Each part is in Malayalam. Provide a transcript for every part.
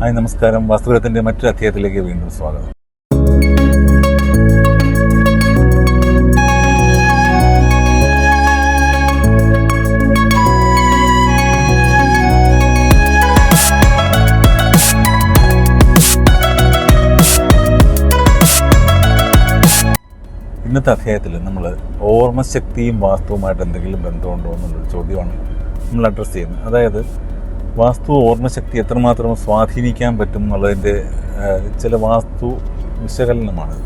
ഹായ് നമസ്കാരം. വാസ്തുവിനത്തിന്റെ മറ്റൊരു അധ്യായത്തിലേക്ക് വീണ്ടും സ്വാഗതം. ഇന്നത്തെ അധ്യായത്തിൽ നമ്മൾ ഓർമ്മശക്തിയും വാസ്തുവുമായിട്ട് എന്തെങ്കിലും ബന്ധമുണ്ടോ എന്നുള്ളൊരു ചോദ്യമാണ് നമ്മൾ അഡ്രസ്സ് ചെയ്യുന്നത്. അതായത് വാസ്തു ഓർമ്മശക്തി എത്രമാത്രം സ്വാധീനിക്കാൻ പറ്റും എന്നുള്ളതിന്റെ ചില വാസ്തു വിശകലനമാണ്.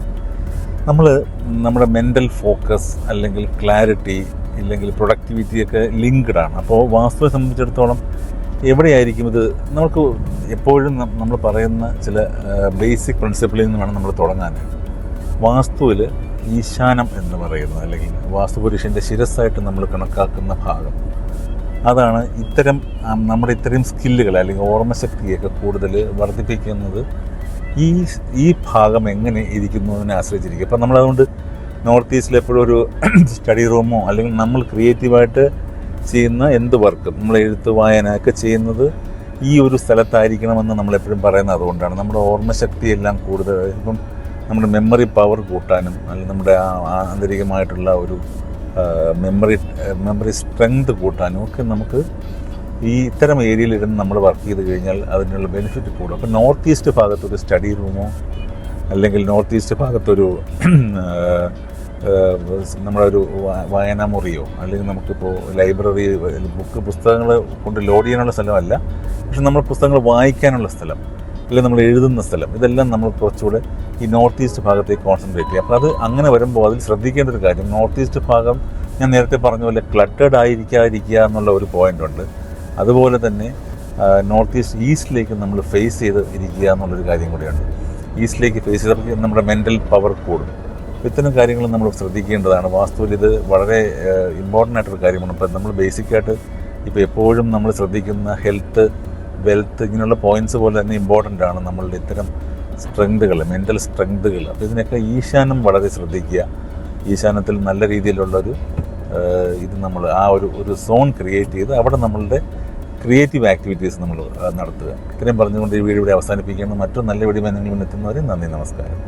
നമ്മൾ നമ്മുടെ മെന്റൽ ഫോക്കസ് അല്ലെങ്കിൽ ക്ലാരിറ്റി ഇല്ലെങ്കിൽ പ്രൊഡക്ടിവിറ്റി ഒക്കെ ലിങ്ക്ഡ് ആണ്. അപ്പോൾ വാസ്തുവെ സംബന്ധിച്ചിടത്തോളം എവിടെയായിരിക്കും ഇത്? നമുക്ക് എപ്പോഴും നമ്മൾ പറയുന്ന ചില ബേസിക് പ്രിൻസിപ്പിളിൽ നിന്ന് വേണം നമ്മൾ തുടങ്ങാൻ. വാസ്തുവിൽ ഈശാനം എന്ന് പറയുന്നത് അല്ലെങ്കിൽ വാസ്തുപുരുഷന്റെ ശിരസ്സായിട്ട് നമ്മൾ കണക്കാക്കുന്ന ഭാഗം. അതാണ് ഇത്തരം നമ്മുടെ ഇത്തരം സ്കില്ലുകൾ അല്ലെങ്കിൽ ഓർമ്മശക്തിയൊക്കെ കൂടുതൽ വർദ്ധിപ്പിക്കുന്നത് ഈ ഈ ഭാഗം എങ്ങനെ ഇരിക്കുന്നതിനെ ആശ്രയിച്ചിരിക്കും. അപ്പം നമ്മളതുകൊണ്ട് നോർത്ത് ഈസ്റ്റിൽ എപ്പോഴും ഒരു സ്റ്റഡി റൂമോ അല്ലെങ്കിൽ നമ്മൾ ക്രിയേറ്റീവായിട്ട് ചെയ്യുന്ന എന്ത് വർക്കും? നമ്മൾ എഴുത്ത് വായന ഒക്കെ ചെയ്യുന്നത് ഈ ഒരു സ്ഥലത്തായിരിക്കണമെന്ന് നമ്മളെപ്പോഴും പറയുന്നത് അതുകൊണ്ടാണ്. നമ്മുടെ ഓർമ്മശക്തിയെല്ലാം കൂടുതൽ ഇപ്പം നമ്മുടെ മെമ്മറി പവർ കൂട്ടാനും അല്ലെങ്കിൽ നമ്മുടെ ആന്തരികമായിട്ടുള്ള ഒരു മെമ്മറി മെമ്മറി സ്ട്രെങ്ത് കൂട്ടാനും ഒക്കെ നമുക്ക് ഈ ഇത്തരം ഏരിയയിലിരുന്ന് നമ്മൾ വർക്ക് ചെയ്ത് കഴിഞ്ഞാൽ അതിനുള്ള ബെനിഫിറ്റ് കൂടും. അപ്പോൾ നോർത്ത് ഈസ്റ്റ് ഭാഗത്തൊരു സ്റ്റഡി റൂമോ അല്ലെങ്കിൽ നോർത്ത് ഈസ്റ്റ് ഭാഗത്തൊരു നമ്മുടെ ഒരു വായനാ മുറിയോ അല്ലെങ്കിൽ നമുക്കിപ്പോൾ ലൈബ്രറി ബുക്ക് പുസ്തകങ്ങൾ കൊണ്ട് ലോഡ് ചെയ്യാനുള്ള സ്ഥലമല്ല. പക്ഷെ നമ്മൾ പുസ്തകങ്ങൾ വായിക്കാനുള്ള സ്ഥലം. അല്ലെങ്കിൽ നമ്മൾ എഴുതുന്ന സ്ഥലം ഇതെല്ലാം നമ്മൾ കുറച്ചുകൂടെ ഈ നോർത്ത് ഈസ്റ്റ് ഭാഗത്തേക്ക് കോൺസെൻട്രേറ്റ് ചെയ്യുക. അപ്പോൾ അത് അങ്ങനെ വരുമ്പോൾ അതിൽ ശ്രദ്ധിക്കേണ്ട ഒരു കാര്യം നോർത്ത് ഈസ്റ്റ് ഭാഗം ഞാൻ നേരത്തെ പറഞ്ഞ പോലെ ക്ലട്ടേഡ് ആയിരിക്കാതിരിക്കുക എന്നുള്ള ഒരു പോയിന്റ് ഉണ്ട്. അതുപോലെ തന്നെ നോർത്ത് ഈസ്റ്റ് ഈസ്റ്റിലേക്ക് നമ്മൾ ഫേസ് ചെയ്ത് ഇരിക്കുക എന്നുള്ളൊരു കാര്യം കൂടിയുണ്ട്. ഈസ്റ്റിലേക്ക് ഫേസ് ചെയ്തപ്പോൾ നമ്മുടെ മെന്റൽ പവർ കൂടും. ഇത്തരം കാര്യങ്ങൾ നമ്മൾ ശ്രദ്ധിക്കേണ്ടതാണ്. വാസ്തുവിൽ ഇത് വളരെ ഇമ്പോർട്ടന്റ് ആയിട്ടൊരു കാര്യമാണ്. ഇപ്പം നമ്മൾ ബേസിക്കായിട്ട് ഇപ്പോൾ എപ്പോഴും നമ്മൾ ശ്രദ്ധിക്കുന്ന ഹെൽത്ത് വെൽത്ത് ഇങ്ങനെയുള്ള പോയിന്റ്സ് പോലെ തന്നെ ഇമ്പോർട്ടന്റ് ആണ് നമ്മളുടെ ഇത്തരം സ്ട്രെങ്തുകൾ മെന്റൽ സ്ട്രെങ്തുകൾ അപ്പോൾ ഇതിനൊക്കെ ഈശാനം വളരെ ശ്രദ്ധിക്കുക. ഈശാനത്തിൽ നല്ല രീതിയിലുള്ളൊരു ഇത് നമ്മൾ ആ ഒരു ഒരു സോൺ ക്രിയേറ്റ് ചെയ്ത് അവിടെ നമ്മളുടെ ക്രിയേറ്റീവ് ആക്ടിവിറ്റീസ് നമ്മൾ നടത്തുക. ഇത്രയും പറഞ്ഞുകൊണ്ട് ഈ വീഡിയോ ഇവിടെ അവസാനിപ്പിക്കുകയാണ്. മറ്റൊരു നല്ല വീഡിയോ നിങ്ങൾ എത്തുന്നവരെ നന്ദി നമസ്കാരം.